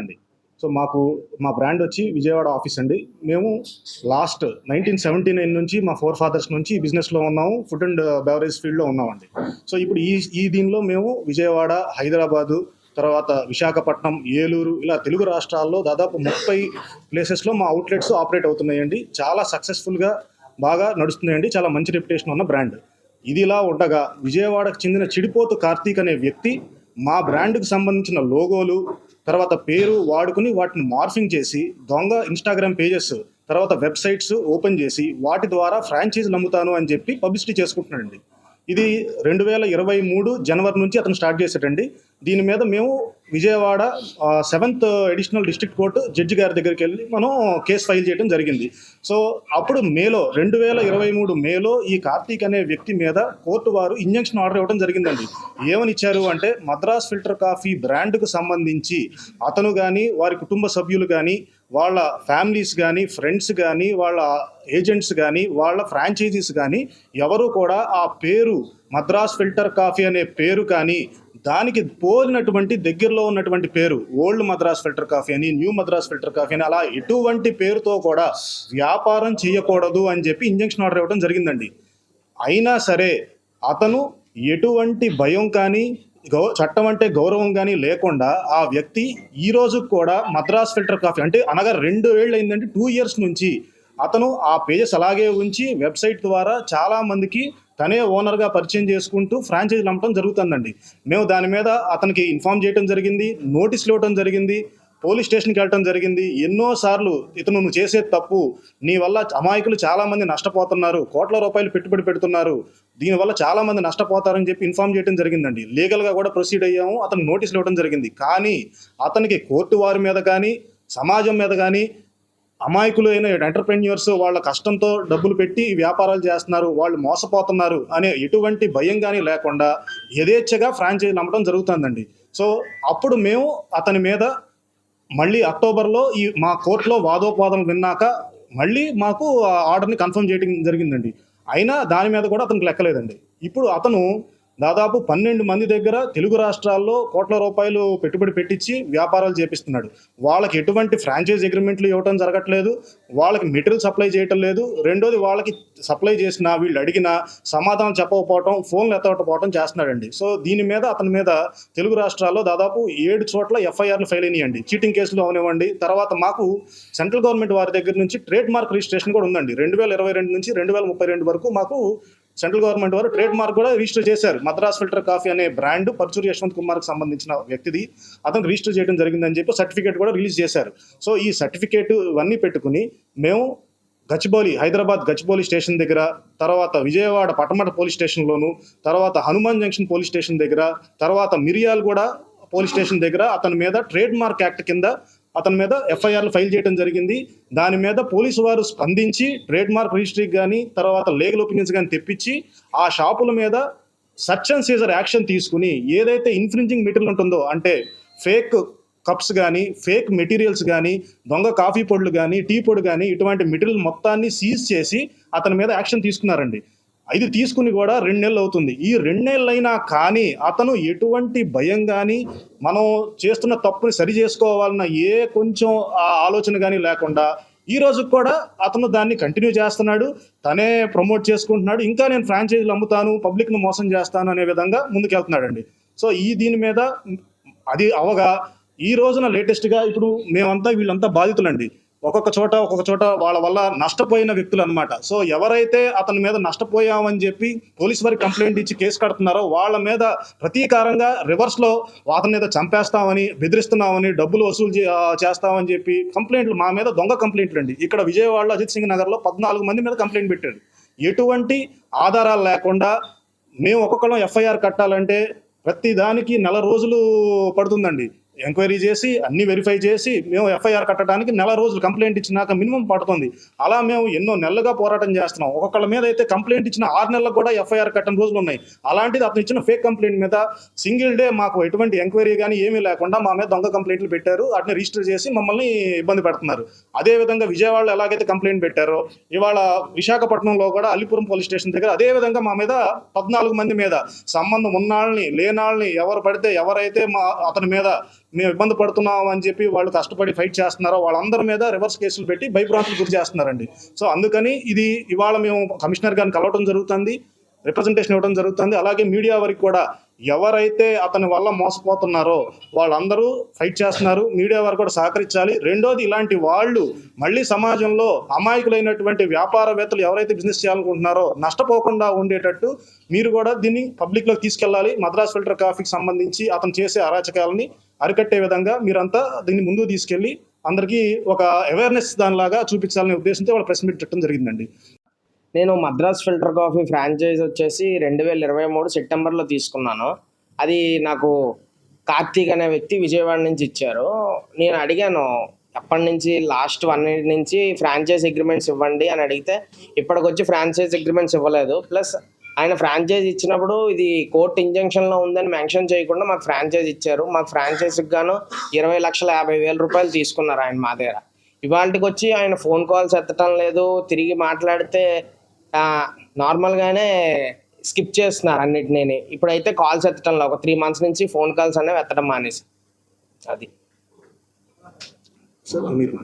అండి సో మాకు మా బ్రాండ్ వచ్చి విజయవాడ ఆఫీస్ అండి. మేము లాస్ట్ నైన్టీన్ సెవెంటీ నైన్ నుంచి మా ఫోర్ ఫాదర్స్ నుంచి ఈ బిజినెస్లో ఉన్నాము ఫుడ్ అండ్ బెవరేజ్ ఫీల్డ్లో ఉన్నామండి. సో ఇప్పుడు ఈ ఈ దీనిలో మేము విజయవాడ హైదరాబాదు తర్వాత విశాఖపట్నం ఏలూరు ఇలా తెలుగు రాష్ట్రాల్లో దాదాపు ముప్పై ప్లేసెస్లో మా అవుట్లెట్స్ ఆపరేట్ అవుతున్నాయండి. చాలా సక్సెస్ఫుల్గా బాగా నడుస్తున్నాయండి. చాలా మంచి రెప్యుటేషన్ ఉన్న బ్రాండ్. ఇది ఇలా ఉండగా విజయవాడకు చెందిన చిడిపోతు కార్తీక్ అనే వ్యక్తి మా బ్రాండ్కి సంబంధించిన లోగోలు తర్వాత పేరు వాడుకుని వాటిని మార్ఫింగ్ చేసి దొంగ ఇన్స్టాగ్రామ్ పేజెస్ తర్వాత వెబ్సైట్స్ ఓపెన్ చేసి వాటి ద్వారా ఫ్రాంచైజీలు అమ్ముతాను అని చెప్పి పబ్లిసిటీ చేసుకుంటున్నాడండి ఇది రెండు వేల ఇరవై మూడు జనవరి నుంచి అతను స్టార్ట్ చేశాడండి దీని మీద మేము Vijayawada seventh additional district court judge గారి దగ్గరికి వెళ్ళి మనం కేసు ఫైల్ చేయడం జరిగింది. సో అప్పుడు మేలో రెండు వేల ఇరవై మూడు మేలో ఈ కార్తీక్ అనే వ్యక్తి మీద కోర్టు వారు ఇంజంక్షన్ ఆర్డర్ ఇవ్వడం జరిగిందండి. ఏమని ఇచ్చారు అంటే మద్రాస్ ఫిల్టర్ కాఫీ బ్రాండ్కు సంబంధించి అతను కానీ వారి కుటుంబ సభ్యులు కానీ వాళ్ళ ఫ్యామిలీస్ కానీ ఫ్రెండ్స్ కానీ వాళ్ళ ఏజెంట్స్ కానీ వాళ్ళ ఫ్రాంచైజీస్ కానీ ఎవరు కూడా ఆ పేరు మద్రాస్ ఫిల్టర్ కాఫీ అనే పేరు కానీ దానికి పోలినటువంటి దగ్గరలో ఉన్నటువంటి పేరు ఓల్డ్ మద్రాస్ ఫిల్టర్ కాఫీ అని న్యూ మద్రాస్ ఫిల్టర్ కాఫీ అని అలా ఎటువంటి పేరుతో కూడా వ్యాపారం చేయకూడదు అని చెప్పి ఇంజెక్షన్ ఆర్డర్ ఇవ్వడం జరిగిందండి. అయినా సరే అతను ఎటువంటి భయం కానీ గౌ చట్టం అంటే గౌరవం కానీ లేకుండా ఆ వ్యక్తి ఈ రోజు కూడా మద్రాస్ ఫిల్టర్ కాఫీ అంటే అనగా రెండు ఏళ్ళు అయిందంటే టూ ఇయర్స్ నుంచి అతను ఆ పేజెస్ అలాగే ఉంచి వెబ్సైట్ ద్వారా చాలా మందికి తనే ఓనర్గా పరిచయం చేసుకుంటూ ఫ్రాంచైజీలు అమ్మటం జరుగుతుందండి. మేము దాని మీద అతనికి ఇన్ఫామ్ చేయడం జరిగింది నోటీసులు ఇవ్వటం జరిగింది పోలీస్ స్టేషన్కి వెళ్ళటం జరిగింది. ఎన్నోసార్లు ఇతను నువ్వు చేసే తప్పు నీ వల్ల అమాయకులు చాలామంది నష్టపోతున్నారు. కోట్ల రూపాయలు పెట్టుబడి పెడుతున్నారు. దీనివల్ల చాలామంది నష్టపోతారని చెప్పి ఇన్ఫామ్ చేయడం జరిగిందండి. లీగల్గా కూడా ప్రొసీడ్ అయ్యాము. అతను నోటీసులు ఇవ్వడం జరిగింది. కానీ అతనికి కోర్టు వారి మీద కానీ సమాజం మీద కానీ అమాయకులు అయిన ఎంటర్ప్రెన్యూర్స్ వాళ్ళ కష్టంతో డబ్బులు పెట్టి వ్యాపారాలు చేస్తున్నారు. వాళ్ళు మోసపోతున్నారు అనే ఎటువంటి భయం కానీ లేకుండా యథేచ్ఛగా ఫ్రాంచైజీలు అమ్మడం జరుగుతుందండి. సో అప్పుడు మేము అతని మీద మళ్ళీ అక్టోబర్లో ఈ మా కోర్టులో వాదోపవాదం విన్నాక మళ్ళీ మాకు ఆ ఆర్డర్ని కన్ఫర్మ్ చేయడం జరిగిందండి. అయినా దాని మీద కూడా అతనికి లెక్కలేదండి. ఇప్పుడు అతను దాదాపు పన్నెండు మంది దగ్గర తెలుగు రాష్ట్రాల్లో కోట్ల రూపాయలు పెట్టుబడి పెట్టించి వ్యాపారాలు చేపిస్తున్నాడు. వాళ్ళకి ఎటువంటి ఫ్రాంచైజ్ అగ్రిమెంట్లు ఇవ్వడం జరగట్లేదు. వాళ్ళకి మెటీరియల్ సప్లై చేయటం లేదు. రెండోది వాళ్ళకి సప్లై చేసిన వీళ్ళు అడిగిన సమాధానం చెప్పకపోవటం ఫోన్లు ఎత్తకపోవటం చేస్తున్నాడండి. సో దీని మీద అతని మీద తెలుగు రాష్ట్రాల్లో దాదాపు ఏడు చోట్ల ఎఫ్ఐఆర్లు ఫైల్ అయినాయండి. చీటింగ్ కేసులు అవనివ్వండి. తర్వాత మాకు సెంట్రల్ గవర్నమెంట్ వారి దగ్గర నుంచి ట్రేడ్ మార్క్ రిజిస్ట్రేషన్ కూడా ఉందండి. రెండు వేల ఇరవై రెండు నుంచి రెండు వేల ముప్పై రెండు వరకు మాకు సెంట్రల్ గవర్నమెంట్ వారు ట్రేడ్ మార్క్ కూడా రిజిస్టర్ చేశారు. మద్రాస్ ఫిల్టర్ కాఫీ అనే బ్రాండ్ పర్చూరి యశ్వంత్ కుమార్కి సంబంధించిన వ్యక్తిది. అతను రిజిస్టర్ చేయడం జరిగిందని చెప్పి సర్టిఫికేట్ కూడా రిలీజ్ చేశారు. సో ఈ సర్టిఫికేట్ ఇవన్నీ పెట్టుకుని మేము గచ్చిబౌలి హైదరాబాద్ గచ్చిబౌలి స్టేషన్ దగ్గర తర్వాత విజయవాడ పటమట పోలీస్ స్టేషన్లోను తర్వాత హనుమాన్ జంక్షన్ పోలీస్ స్టేషన్ దగ్గర తర్వాత మిరియాల్ కూడా పోలీస్ స్టేషన్ దగ్గర అతని మీద ట్రేడ్ మార్క్ యాక్ట్ కింద అతని మీద ఎఫ్ఐఆర్లు ఫైల్ చేయడం జరిగింది. దాని మీద పోలీసు వారు స్పందించి ట్రేడ్ మార్క్ రిజిస్ట్రీకి కానీ తర్వాత లీగల్ ఒపీనియన్స్ కానీ తెప్పించి ఆ షాపుల మీద సర్చ్ అండ్ సీజర్ యాక్షన్ తీసుకుని ఏదైతే ఇన్ఫ్రింజింగ్ మెటీరియల్ ఉంటుందో అంటే ఫేక్ కప్స్ కానీ ఫేక్ మెటీరియల్స్ కానీ దొంగ కాఫీ పొడులు కానీ టీ పొడి కానీ ఇటువంటి మెటీరియల్ మొత్తాన్ని సీజ్ చేసి అతని మీద యాక్షన్ తీసుకున్నారండి. ఇది తీసుకుని కూడా రెండు నెలలు అవుతుంది. ఈ రెండు నెలలైనా కానీ అతను ఎటువంటి భయం కానీ మనం చేస్తున్న తప్పుని సరి చేసుకోవాలన్న ఏ కొంచెం ఆలోచన కానీ లేకుండా ఈ రోజు కూడా అతను దాన్ని కంటిన్యూ చేస్తున్నాడు. తనే ప్రమోట్ చేసుకుంటున్నాడు. ఇంకా నేను ఫ్రాంచైజీలు అమ్ముతాను పబ్లిక్ను మోసం చేస్తాను అనే విధంగా ముందుకెళ్తున్నాడండి. సో ఈ దీని మీద అది అవగా ఈ రోజున లేటెస్ట్గా ఇప్పుడు మేమంతా వీళ్ళంతా బాధితులండి. ఒక్కొక్క చోట ఒక్కొక్క చోట వాళ్ళ వల్ల నష్టపోయిన వ్యక్తులు అనమాట సో ఎవరైతే అతని మీద నష్టపోయామని చెప్పి పోలీస్ వారికి కంప్లైంట్ ఇచ్చి కేసు కడుతున్నారో వాళ్ళ మీద ప్రతీకారంగా రివర్స్లో అతని మీద చంపేస్తామని బెదిరిస్తున్నామని డబ్బులు వసూలు చే- చేస్తామని చెప్పి కంప్లైంట్లు మా మీద దొంగ కంప్లైంట్లు అండి. ఇక్కడ విజయవాడలో అజిత్ సింగ్ నగర్లో పద్నాలుగు మంది మీద కంప్లైంట్ పెట్టాడు. ఎటువంటి ఆధారాలు లేకుండా మేము ఒక్కొక్కరం ఎఫ్ఐఆర్ కట్టాలంటే ప్రతి దానికి నెల రోజులు పడుతుందండి. ఎంక్వైరీ చేసి అన్ని వెరిఫై చేసి మేము ఎఫ్ఐఆర్ కట్టడానికి నెల రోజులు కంప్లైంట్ ఇచ్చినాక మినిమం పడుతుంది. అలా మేము ఎన్నో నెలలుగా పోరాటం చేస్తున్నాం. ఒక్కొక్కళ్ళ మీద అయితే కంప్లైంట్ ఇచ్చిన ఆరు నెలలకు కూడా ఎఫ్ఐఆర్ కట్టని రోజులు ఉన్నాయి. అలాంటిది అతను ఇచ్చిన ఫేక్ కంప్లైంట్ మీద సింగిల్ డే మాకు ఎటువంటి ఎంక్వైరీ కానీ ఏమీ లేకుండా మా మీద దొంగ కంప్లైంట్లు పెట్టారు. వాటిని రిజిస్టర్ చేసి మమ్మల్ని ఇబ్బంది పెడుతున్నారు. అదే విధంగా విజయవాడలో ఎలాగైతే కంప్లైంట్ పెట్టారో ఇవాళ విశాఖపట్నంలో కూడా అల్లిపురం పోలీస్ స్టేషన్ దగ్గర అదే విధంగా మా మీద పద్నాలుగు మంది మీద సంబంధం ఉన్నాళ్ళని లేనాళ్ళని ఎవరు పడితే ఎవరైతే మా అతని మీద మేము ఇబ్బంది పడుతున్నాం అని చెప్పి వాళ్ళు కష్టపడి ఫైట్ చేస్తున్నారో వాళ్ళందరి మీద రివర్స్ కేసులు పెట్టి భయభ్రాంతులు గురి చేస్తున్నారండి. సో అందుకని ఇది ఇవాళ మేము కమిషనర్ గారిని కలవటం జరుగుతుంది రిప్రజెంటేషన్ ఇవ్వడం జరుగుతుంది. అలాగే మీడియా వరకు కూడా ఎవరైతే అతని వల్ల మోసపోతున్నారో వాళ్ళందరూ ఫైట్ చేస్తున్నారు. మీడియా వారు కూడా సహకరించాలి. రెండోది ఇలాంటి వాళ్ళు మళ్ళీ సమాజంలో అమాయకులైనటువంటి వ్యాపారవేత్తలు ఎవరైతే బిజినెస్ చేయాలనుకుంటున్నారో నష్టపోకుండా ఉండేటట్టు మీరు కూడా దీన్ని పబ్లిక్లోకి తీసుకెళ్ళాలి. మద్రాస్ ఫిల్టర్ కాఫీకి సంబంధించి అతను చేసే అరాచకాలని అరికట్టే విధంగా మీరంతా దీన్ని ముందుకు తీసుకెళ్ళి అందరికీ ఒక అవేర్నెస్ దానిలాగా చూపించాలనే ఉద్దేశంతో వాళ్ళ ప్రెస్ మీట్ పెట్టడం జరిగిందండి. నేను మద్రాస్ ఫిల్టర్ కాఫీ ఫ్రాంచైజ్ వచ్చేసి రెండు వేల ఇరవై మూడు సెప్టెంబర్లో తీసుకున్నాను. అది నాకు కార్తీక్ అనే వ్యక్తి విజయవాడ నుంచి ఇచ్చారు. నేను అడిగాను ఎప్పటి నుంచి లాస్ట్ వన్ ఇయర్ నుంచి ఫ్రాంచైజ్ అగ్రిమెంట్స్ ఇవ్వండి? అని అడిగితే ఇప్పటికొచ్చి ఫ్రాంచైజ్ అగ్రిమెంట్స్ ఇవ్వలేదు. ప్లస్ ఆయన ఫ్రాంచైజ్ ఇచ్చినప్పుడు ఇది కోర్ట్ ఇంజంక్షన్లో ఉందని మెన్షన్ చేయకుండా మాకు ఫ్రాంచైజ్ ఇచ్చారు. మాకు ఫ్రాంచైజ్కి గాను ఇరవై లక్షల యాభై వేల రూపాయలు తీసుకున్నారు ఆయన మా దగ్గర. ఇవాళకి వచ్చి ఆయన ఫోన్ కాల్స్ ఎత్తటం లేదు. తిరిగి మాట్లాడితే నార్మల్గానే స్కిప్ చేస్తున్నారు అన్నిటినీ ఇప్పుడైతే కాల్స్ ఎత్తటంలో ఒక త్రీ మంత్స్ నుంచి ఫోన్ కాల్స్ అనేవి ఎత్తడం మానేసి. అది. సార్ మీరు